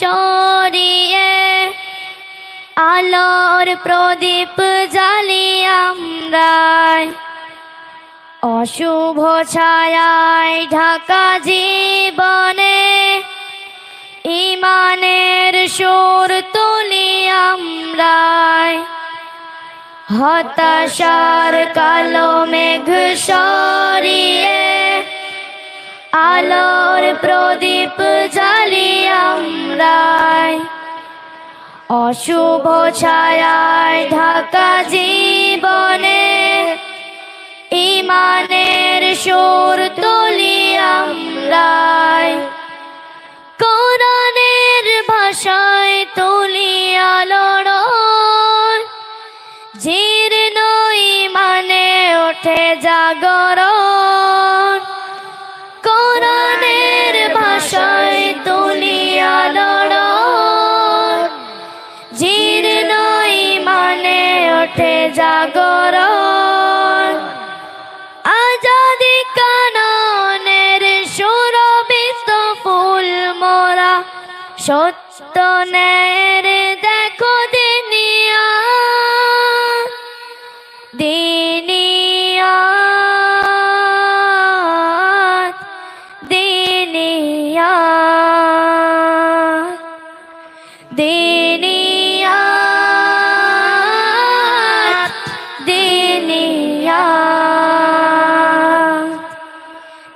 সরিয়ে আলোর প্রদীপ জ্বালি আমরাই। অশুভ ছায়ায় ঢাকা জীবনে ইমানের সুর তুলি আমরাই। হতাশার কালো মেঘ সরিয়ে প্রদীপ জ্বালি আমরাই। অশুভ ছায়ায় ঢাকা জীবনে ইমানের সুর তুলি আমরাই। কোরআনের ভাষায় তুলি আলোড়ন ওঠে জাগরণ। আজাদি কাননের সুরবিত ফুল মোরা সত্য নের দেখো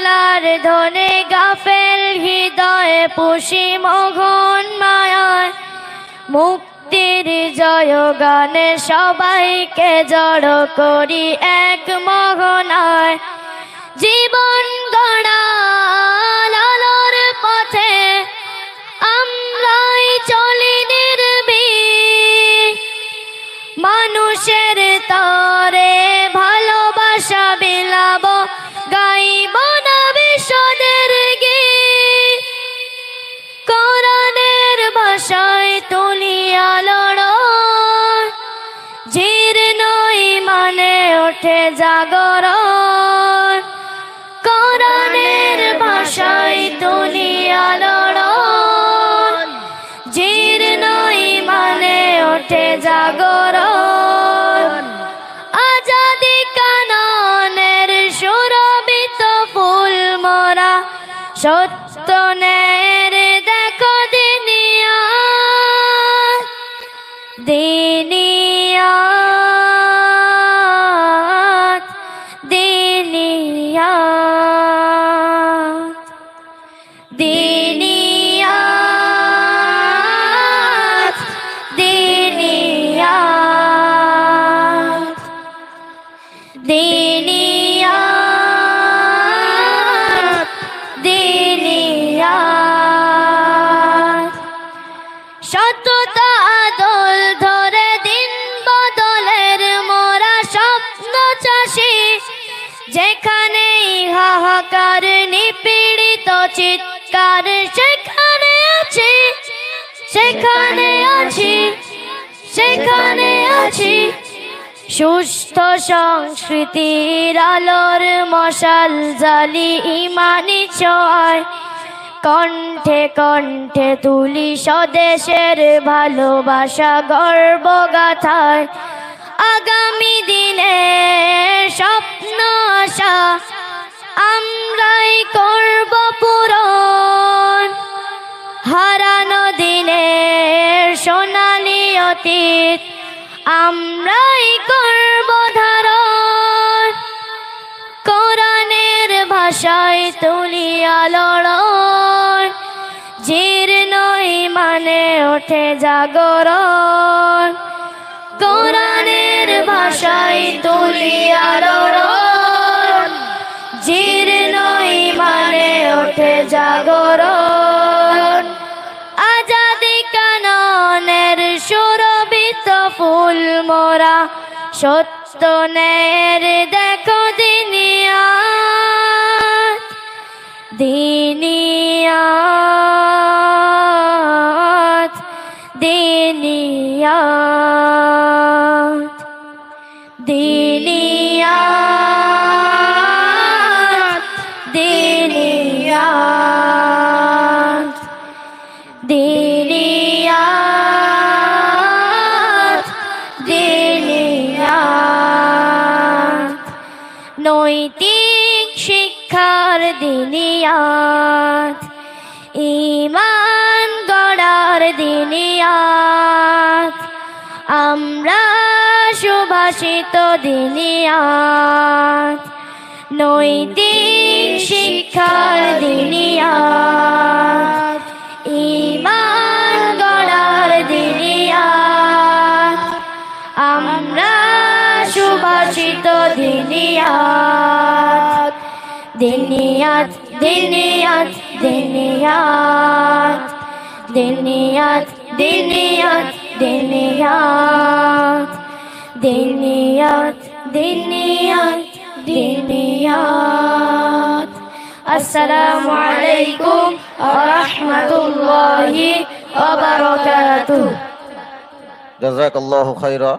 জিকরুল্লার ধনে গাফেল, হৃদয়ে পুষি মঘন মায়ায়। মুক্তির জয় গানে সবাইকে জড় করি এক মগনায় জীবন গড়া পথে, আমরাই চলি নির্বি মানুষের তরে ভাষায় তুলিয়া লড়ন জীর্ণ মানে ওঠে জাগর কোরআনের ভাষায় তুলিয়া লড়ন জীর্ণ মানে ওঠে জাগর সুরবিত ফুল সত্য নের সততা আদল ধরে দিন বদলের মোরা স্বপ্ন চাষি। যেখানে হাহাকার নিপীড়িত চিৎকার, সেখানে আছি সেখানে আছি সেখানে আছি। সুস্থ সংস্কৃতির আলোর মশাল জালি ইমানি চয় কণ্ঠে কণ্ঠে তুলি স্বদেশের ভালোবাসা গর্ব গাথায় আগামী দিনে স্বপ্ন আশা আমরাই করব পূরণ। হারানো দিনের সোনালি অতীত আমরাই করব ধারণ। কোরআনের ভাষায় তুলিয়া লড়ন মানে ওঠে জাগরণ। কোরআনের ভাষায় তুলিয়া লড়ন জীর্ণ মানে ওঠে জাগরণ। আজাদি কাননের সুরবিত ফুল মোরা, সত্য নের দেখো দিনিয়া দিনিয়াত। দিনিয়াত দিনিয়াত দিনিয়াত। নৈতিক শিক্ষার দিনিয়াত ইমান গড়ার দিনিয়াত। আমরা সুভাষিত দিনিয়াত। নৈতিক শিক্ষার দিনিয়াত ইমান গড়ার দিনিয়াত আমরা সুভাষিত দিনিয়াত দিনিয়াত দিনিয়াত দিনিয়াত দিনিয়াত দিনিয়াত দিনিয়াত দিনিয়াত দিনিয়াত। للميعاد السلام عليكم ورحمة الله وبركاته جزاك الله خيرا